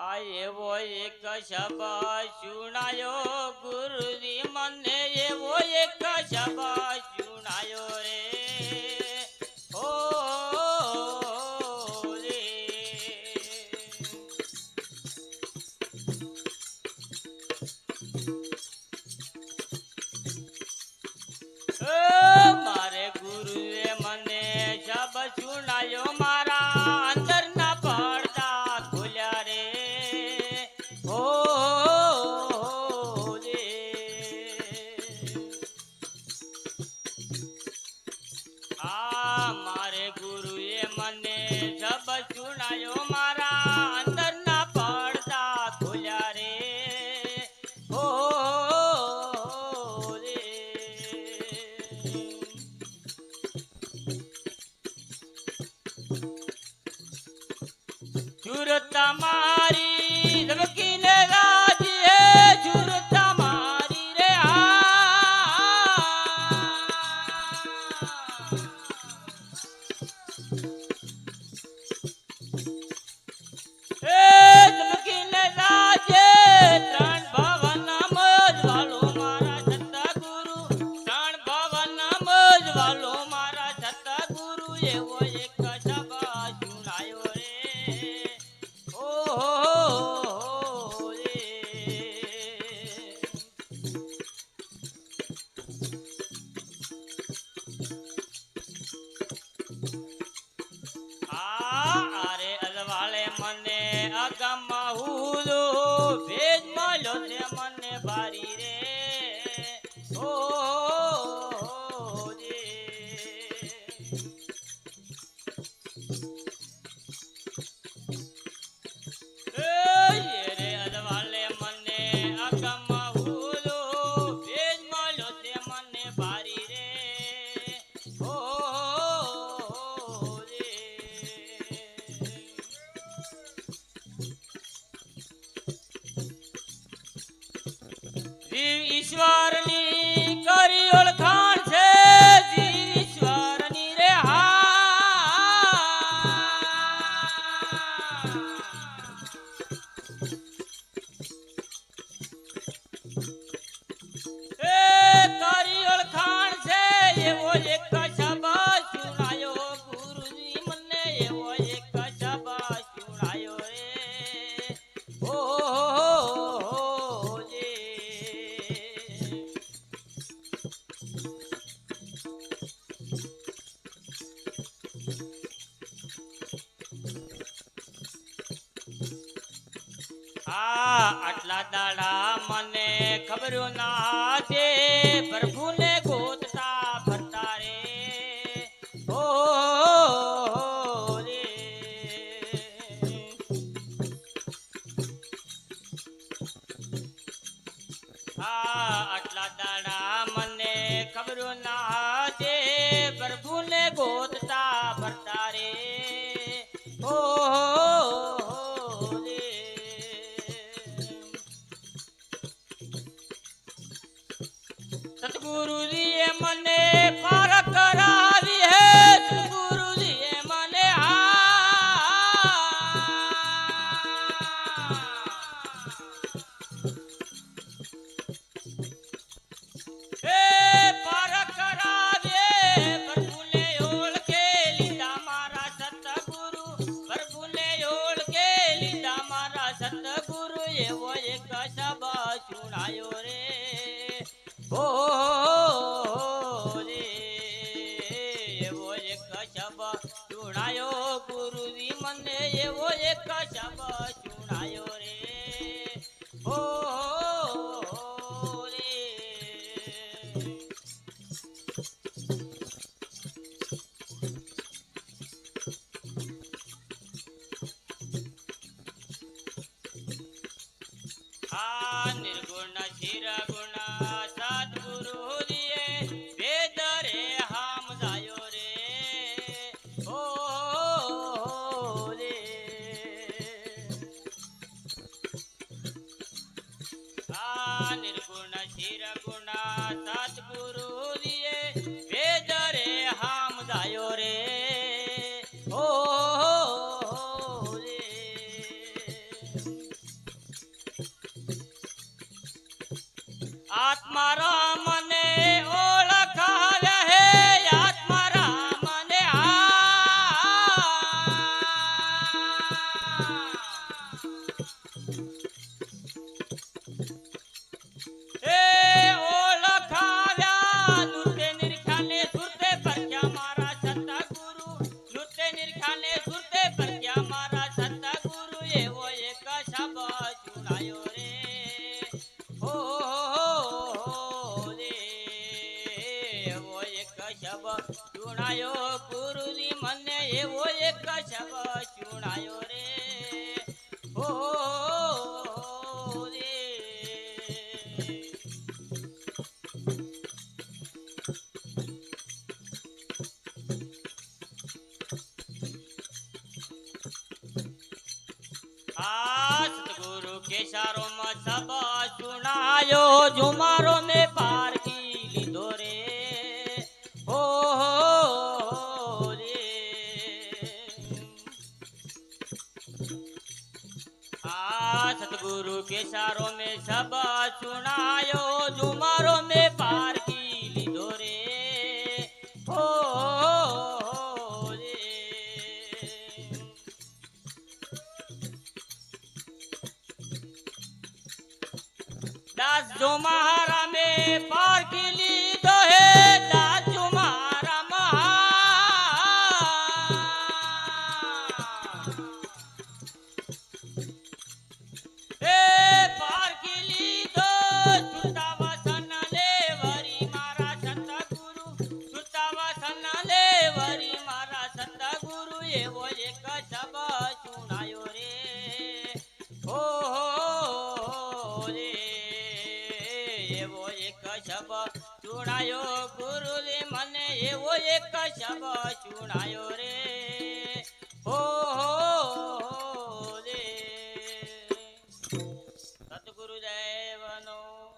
આ એવો એક શબા સુણાયો ગુરુજી મને એવો એક શબા સુણાયો રે. ઓ રે. મારે ગુરુએ મને શબ સુણાયો મારે ગુરુએ મને જબ સુનાયો મારા અંદરના પડદા ખોલ્યા રે ઓ રે ચુરતામાં Krishna આ આટલા દાડા મને ખબર ના દે પ્રભુને નિર્ગુણ શિર ગુણા સતગુરુ વેદ રે. હામદાયો રે. ઓ આત્મા રામને आयो रे हो रे आज गुरु के में सब सुनायो जुमारो में पार सतगुरु के सारों में सब सुनायो झुमारो में पार की लीधो रे। हो दास जो महारा में पार की ली એવો એક શબ ચુણાયો ગુરુજી મને એવો એક કશબ ચુણાયો રે.